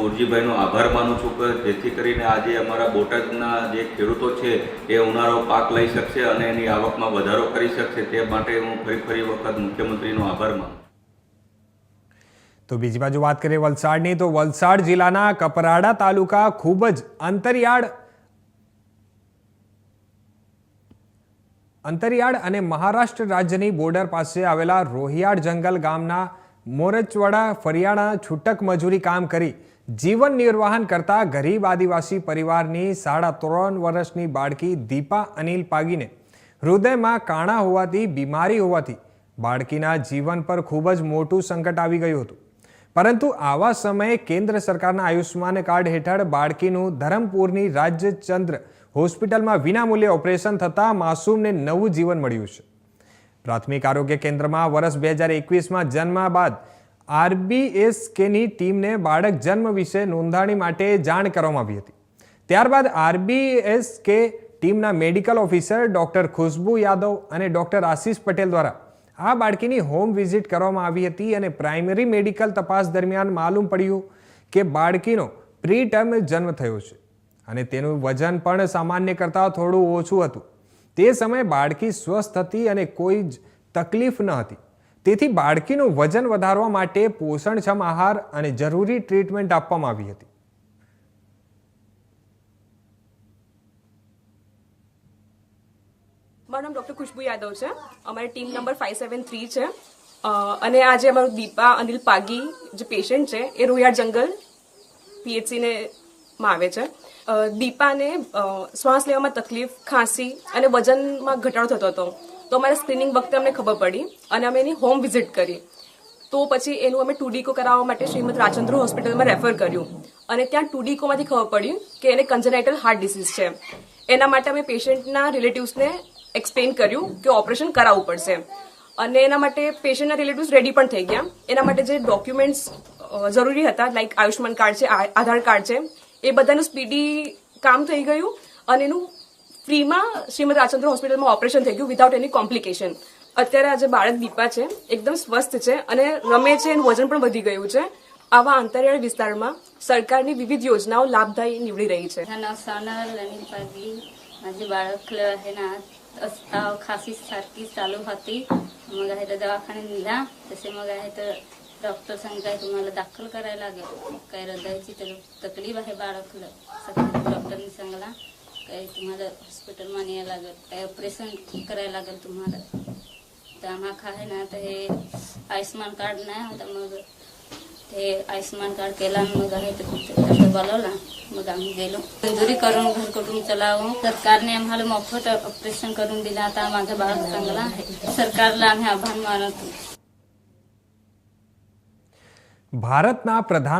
કુરજીભાઈનો આભાર માનું છું કે જેથી કરીને આજે અમારા બોટાદના જે ખેડૂતો છે એ ઉનાળો પાક લઈ શકશે અને એની આવકમાં વધારો કરી શકશે તે માટે હું ફરી ફરી વખત મુખ્યમંત્રીનો આભાર માનું તો બીજી બાજુ વાત કરીએ વલસાડની, તો વલસાડ જિલ્લાના કપરાડા તાલુકા ખૂબ જ અંતરિયાળ અંતરિયાળ અને મહારાષ્ટ્ર રાજ્યની બોર્ડર પાસે આવેલા રોહિયાળ જંગલ ગામના મોરચવાડા ફરિયાણા છૂટક મજૂરી કામ કરી જીવન નિર્વાહન કરતા ગરીબ આદિવાસી પરિવારની સાડા ત્રણ વર્ષની બાળકી દીપા અનિલ પાગીને હૃદયમાં કાણા હોવાથી, બીમારી હોવાથી બાળકીના જીવન પર ખૂબ જ મોટું સંકટ આવી ગયું હતું. પરંતુ આવા સમયે કેન્દ્ર સરકારના આયુષ્માન કાર્ડ હેઠળ બાળકીનું ધરમપુરની રાજ્યચંદ્ર હોસ્પિટલમાં વિનામૂલ્યે ઓપરેશન થતાં માસૂમને નવું જીવન મળ્યું છે. પ્રાથમિક આરોગ્ય કેન્દ્રમાં વર્ષ બે હજાર એકવીસમાં જન્મ બાદ આરબીએસકેની ટીમને બાળક જન્મ વિશે નોંધણી માટે જાણ કરવામાં આવી હતી. ત્યારબાદ આરબીએસકે ટીમના medical officer doctor Khushbu Yadav અને ડૉક્ટર આશીષ પટેલ દ્વારા આ બાળકીની હોમ વિઝિટ કરવામાં આવી હતી અને પ્રાઇમરી મેડિકલ તપાસ દરમિયાન માલુમ પડ્યું કે બાળકીનો પ્રી ટર્મ જન્મ થયો છે અને તેનું વજન પણ સામાન્ય કરતાં થોડું ઓછું હતું. તે સમયે બાળકી સ્વસ્થ હતી અને કોઈ જ તકલીફ ન હતી. તેથી બાળકીનું વજન વધારવા માટે પોષણક્ષમ આહાર અને જરૂરી ટ્રીટમેન્ટ આપવામાં આવી હતી. મારું નામ ડૉક્ટર ખુશ્બુ યાદવ છે. અમારી team number five seven three છે. અને આજે અમારું દીપા અનિલ પાગી જે પેશન્ટ છે, એ રોહિયાળ જંગલ પીએચસીને માં આવે છે. દીપાને શ્વાસ લેવામાં તકલીફ, ખાંસી અને વજનમાં ઘટાડો થતો હતો. તો અમારા સ્ક્રીનિંગ વખતે અમને ખબર પડી અને અમે એની હોમ વિઝિટ કરી. તો પછી એનું અમે ટુડીકો કરાવવા માટે શ્રીમદ રાજચંદ્ર હોસ્પિટલમાં રેફર કર્યું. અને ત્યાં ટુડીકોમાંથી ખબર પડ્યું કે એને કન્જનાઇટલ હાર્ટ ડિસીઝ છે. એના માટે અમે પેશન્ટના રિલેટિવ્સને એક્સપ્લેન કર્યું કે ઓપરેશન કરાવવું પડશે. અને એના માટે પેશન્ટના રિલેટિવ્સ રેડી પણ થઈ ગયા. એના માટે જે ડોક્યુમેન્ટ્સ જરૂરી હતા, લાઈક આયુષ્યમાન કાર્ડ છે આધાર કાર્ડ છે એ બધાનું સ્પીડી કામ થઈ ગયું અને એનું ફ્રીમાં શ્રીમદ રાજચંદ્ર હોસ્પિટલમાં ઓપરેશન થઈ ગયું વિધાઉટ એની કોમ્પ્લિકેશન અત્યારે આજે બાળક દીપા છે, એકદમ સ્વસ્થ છે અને રમે છે, એનું વજન પણ વધી ગયું છે. આવા અંતરિયાળ વિસ્તારમાં સરકારની વિવિધ યોજનાઓ લાભદાયી નીવડી રહી છે. આજે બાળક હેના ખાસી સારકી ચાલુ હતી. મગાહે તો દવાખાને નીલા તસે મગાહે તો डॉक्टर सांगताय तुम्हाला दाखल करायला लागेल. काय हृदयाची तकलीफ आहे बाळकलं सकाळी डॉक्टरनी सांगला. काय तुम्हाला हॉस्पिटलमध्ये यायला लागेल. काय ऑपरेशन करायला लागेल तुम्हाला. तर आम्हाला आहे ना तर हे आयुष्मान कार्ड नाही होता मग ते आयुष्मान कार्ड केला मग आहे तर बोलवला. मग आम्ही गेलो. मंजुरी करून घरकडून चलावं. सरकारने आम्हाला मोफत ऑपरेशन करून दिलं. आता माझं बाळ चांगला आहे. सरकारला आम्ही आभार मानतो. ભારતના પ્રધાન